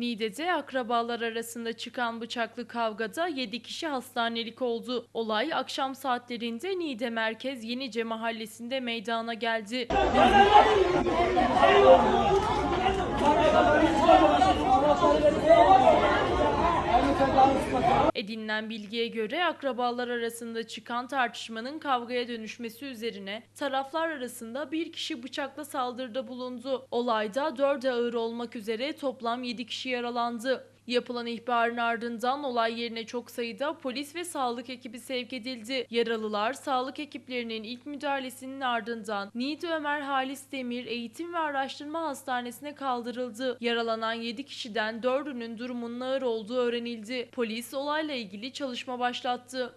Niğde'de akrabalar arasında çıkan bıçaklı kavgada 7 kişi hastanelik oldu. Olay akşam saatlerinde Niğde Merkez Yenice mahallesinde meydana geldi. Edinilen bilgiye göre akrabalar arasında çıkan tartışmanın kavgaya dönüşmesi üzerine taraflar arasında bir kişi bıçakla saldırıda bulundu. Olayda 4 ağır olmak üzere toplam 7 kişi yaralandı. Yapılan ihbarın ardından olay yerine çok sayıda polis ve sağlık ekibi sevk edildi. Yaralılar sağlık ekiplerinin ilk müdahalesinin ardından Niğde Ömer Halis Demir Eğitim ve Araştırma Hastanesi'ne kaldırıldı. Yaralanan 7 kişiden 4'ünün durumunun ağır olduğu öğrenildi. Polis olayla ilgili çalışma başlattı.